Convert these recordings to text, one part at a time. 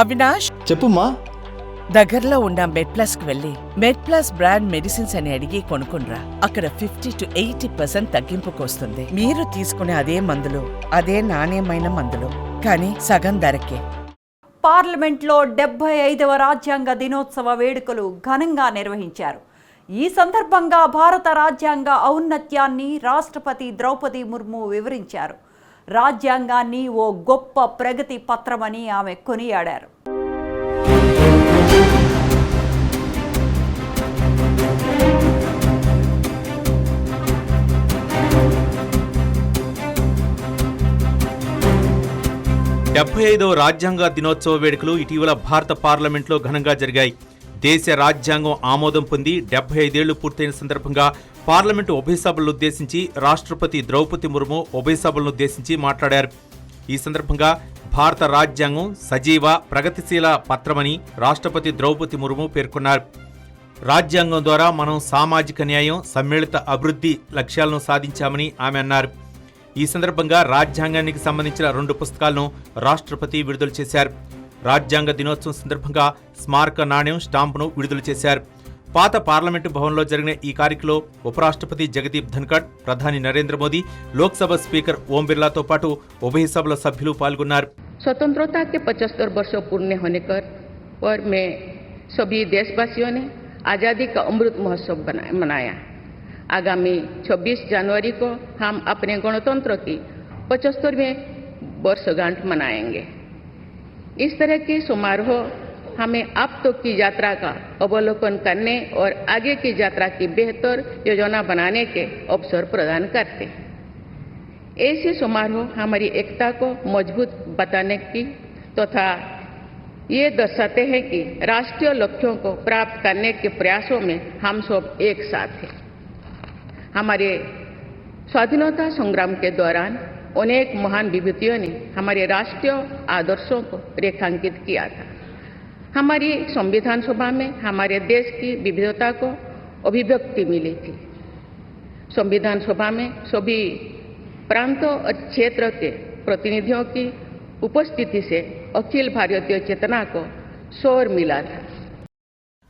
అవినాష్? చెప్పుమా దగ్గరలో ఉన్న మెడ్ ప్లస్కు వెళ్ళి మెడ్ ప్లస్ బ్రాండ్ మెడిసిన్స్ అని అడిగి కొనుక్కునరా అక్కడ ఫిఫ్టీ టు ఎయిటీ పర్సెంట్ తగ్గింపుకు వస్తుంది మీరు తీసుకునే అదే మందులు అదే నాణ్యమైన మందులు కానీ సగం ధరకే. పార్లమెంట్లో డెబ్బై ఐదవ రాజ్యాంగ దినోత్సవ వేడుకలు ఘనంగా నిర్వహించారు. ఈ సందర్భంగా భారత రాజ్యాంగ ఔన్నత్యాన్ని రాష్ట్రపతి ద్రౌపది ముర్ము వివరించారు. రాజ్యాంగాన్ని ఓ గొప్ప ప్రగతి పత్రమని ఆమె కొనియాడారు. డెబ్బై ఐదవ రాజ్యాంగ దినోత్సవ వేడుకలు ఇటీవల భారత పార్లమెంట్లో ఘనంగా జరిగాయి. దేశ రాజ్యాంగం ఆమోదం పొంది డెబ్బై ఐదేళ్ళు పూర్తయిన సందర్భంగా పార్లమెంటు ఉభయ సభలను ఉద్దేశించి రాష్ట్రపతి ద్రౌపది ముర్ము ఉభయ ఉద్దేశించి మాట్లాడారు. ఈ సందర్భంగా భారత రాజ్యాంగం సజీవ ప్రగతిశీల పత్రమని రాష్ట్రపతి ద్రౌపది ముర్ము పేర్కొన్నారు. రాజ్యాంగం ద్వారా మనం సామాజిక న్యాయం సమ్మిళిత అభివృద్ధి లక్ష్యాలను సాధించామని ఆమె అన్నారు. ఈ సందర్భంగా రాజ్యాంగానికి సంబంధించిన రెండు పుస్తకాలను రాష్ట్రపతి విడుదల చేశారు. రాజ్యాంగ దినోత్సవం సందర్భంగా స్మారక నాణ్యం స్టాంపును విడుదల చేశారు. పాత పార్లమెంటు భవన్లో జరిగిన ఈ కార్యక్రమంలో ఉపరాష్ట్రపతి జగదీప్ ధన్కడ్ ప్రధాని నరేంద్ర మోదీ లోక్సభ స్పీకర్ ఓం బిర్లాతో పాటు ఉభయ సభల సభ్యులు పాల్గొన్నారు स्वतंत्रता के 75 वर्षों पूर्ण होने पर पर में सभी देशवासियों ने आज़ादी का अमृत महोत्सव बना- मनाया आगामी 26 जनवरी को हम अपने गणतंत्र की 75वें वर्षगांठ मनाएंगे इस तरह के समारोह हमें अब तक की यात्रा का अवलोकन करने और आगे की यात्रा की बेहतर योजना बनाने के अवसर प्रदान करते हैं। ऐसे समारोह हमारी एकता को मज़बूत बताने की तथा तो ये दर्शाते हैं कि राष्ट्रीय लक्ष्यों को प्राप्त करने के प्रयासों में हम सब एक साथ हैं। हमारे स्वाधीनता संग्राम के दौरान अनेक महान विभूतियों ने हमारे राष्ट्रीय आदर्शों को रेखांकित किया था। हमारी संविधान सभा में, हमारे देश की विविधता को अभिव्यक्ति मिली थी। संविधान सभा में सभी प्रांतों और क्षेत्र के प्रतिनिधियों की उपस्थिति से अखिल भारतीय चेतना को शोर मिला था।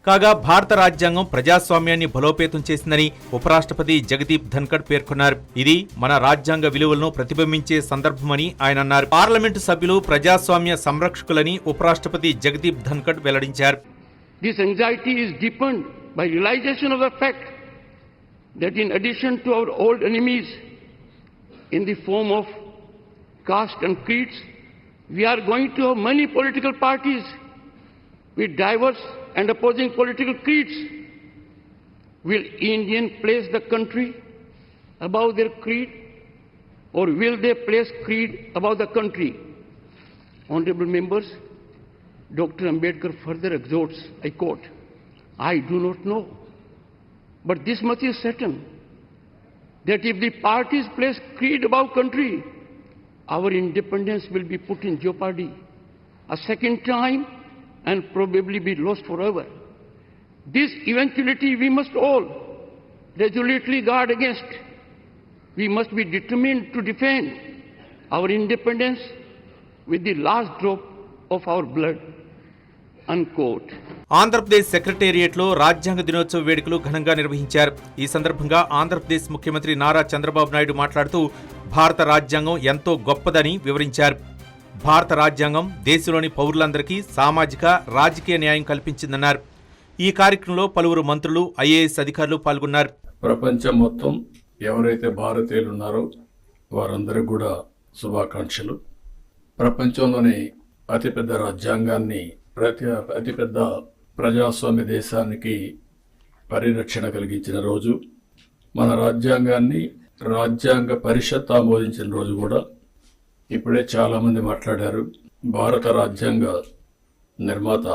కాగా భారత రాజ్యాంగం ప్రజాస్వామ్యాన్ని బలోపేతం చేసిందని ఉపరాష్ట్రపతి జగదీప్ ధన్కడ్ పేర్కొన్నారు ఇది మన రాజ్యాంగ విలువలను ప్రతిబింబించే సందర్భమని ఆయన అన్నారు పార్లమెంటు సభ్యులు ప్రజాస్వామ్య సంరక్షకులని ఉపరాష్ట్రపతి జగదీప్ ధన్కడ్ వెల్లడించారు this anxiety is deepened by realisation of the fact that in addition to our old enemies in the form of caste and creeds we are going to have many political parties with diverse and opposing political creeds. Will Indian place the country above their creed or will they place creed above the country? Honorable members, Dr. Ambedkar further exhorts, I quote, I do not know, but this much is certain, that if the parties place creed above country, our independence will be put in jeopardy a second time and probably be lost forever. This eventuality we must all resolutely guard against. We must be determined to defend our independence with the last drop of our blood. Unquote. Andhra Pradesh సెక్రటేరియట్లో రాజ్యాంగ దినోత్సవ వేడుకలు ఘనంగా నిర్వహించారు ఈ సందర్భంగా ఆంధ్రప్రదేశ్ ముఖ్యమంత్రి నారా చంద్రబాబు నాయుడు మాట్లాడుతూ భారత రాజ్యాంగం ఎంతో గొప్పదని వివరించారు భారత రాజ్యాంగం దేశంలోని పౌరులందరికీ సామాజిక రాజకీయ న్యాయం కల్పించిందన్నారు. ఈ కార్యక్రమంలో పలువురు మంత్రులు ఐఏఎస్ అధికారులు పాల్గొన్నారు. ప్రపంచం మొత్తం ఎవరైతే భారతీయులు ఉన్నారో వారందరికీ కూడా శుభాకాంక్షలు. ప్రపంచంలోని అతిపెద్ద రాజ్యాంగాన్ని ప్రతి అతిపెద్ద ప్రజాస్వామ్య దేశానికి పరిరక్షణ కలిగించిన రోజు. మన రాజ్యాంగాన్ని రాజ్యాంగ పరిషత్ ఆమోదించిన రోజు కూడా. ఇప్పుడే చాలామంది మాట్లాడారు. భారత రాజ్యాంగ నిర్మాత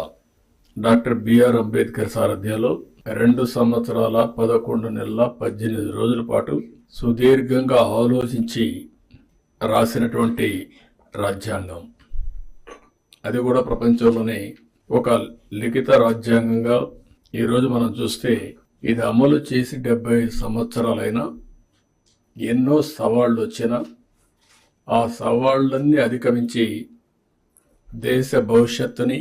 డాక్టర్ బిఆర్ అంబేద్కర్ సారథ్యంలో రెండు సంవత్సరాల పదకొండు నెలల పద్దెనిమిది రోజుల పాటు సుదీర్ఘంగా ఆలోచించి రాసినటువంటి రాజ్యాంగం. అది కూడా ప్రపంచంలోనే ఒక లిఖిత రాజ్యాంగంగా ఈరోజు మనం చూస్తే ఇది అమలు చేసి డెబ్బై సంవత్సరాలైనా ఎన్నో సవాళ్ళు వచ్చినా ఆ సవాళ్ళన్నీ అధిగమించి దేశ భవిష్యత్తుని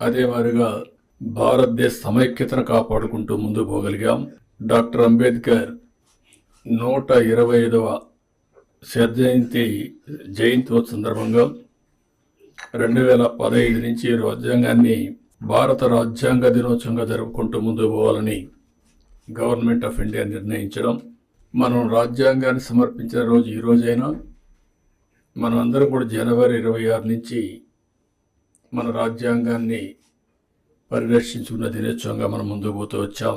అదే మాదిరిగా భారతదేశ సమైక్యతను కాపాడుకుంటూ ముందు పోగలిగాం. డాక్టర్ అంబేద్కర్ నూట ఇరవై ఐదవ జయంతి జయంతి సందర్భంగా రెండు వేల పదహైదు నుంచి రాజ్యాంగాన్ని భారత రాజ్యాంగ దినోత్సవంగా జరుపుకుంటూ ముందు పోవాలని గవర్నమెంట్ ఆఫ్ ఇండియా నిర్ణయించడం. మనం రాజ్యాంగాన్ని సమర్పించిన రోజు ఈ రోజైనా మనం అందరం కూడా జనవరి ఇరవై ఆరు నుంచి మన రాజ్యాంగాన్ని పరిరక్షించుకున్న దినోత్సవంగా మనం ముందుకు పోతూ వచ్చాం.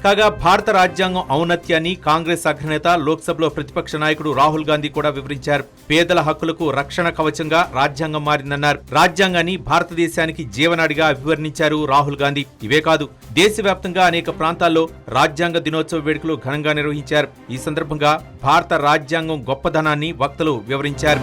కాగా భారత రాజ్యాంగం ఔన్నత్యాన్ని కాంగ్రెస్ అగ్రనేత లోక్సభలో ప్రతిపక్ష నాయకుడు రాహుల్ గాంధీ కూడా వివరించారు. పేదల హక్కులకు రక్షణ కవచంగా రాజ్యాంగం మారిందన్నారు. రాజ్యాంగాన్ని భారతదేశానికి జీవనాడిగా అభివర్ణించారు రాహుల్ గాంధీ. ఇవే కాదు దేశవ్యాప్తంగా అనేక ప్రాంతాల్లో రాజ్యాంగ దినోత్సవ వేడుకలు ఘనంగా నిర్వహించారు. ఈ సందర్భంగా భారత రాజ్యాంగం గొప్పదనాన్ని వక్తలు వివరించారు.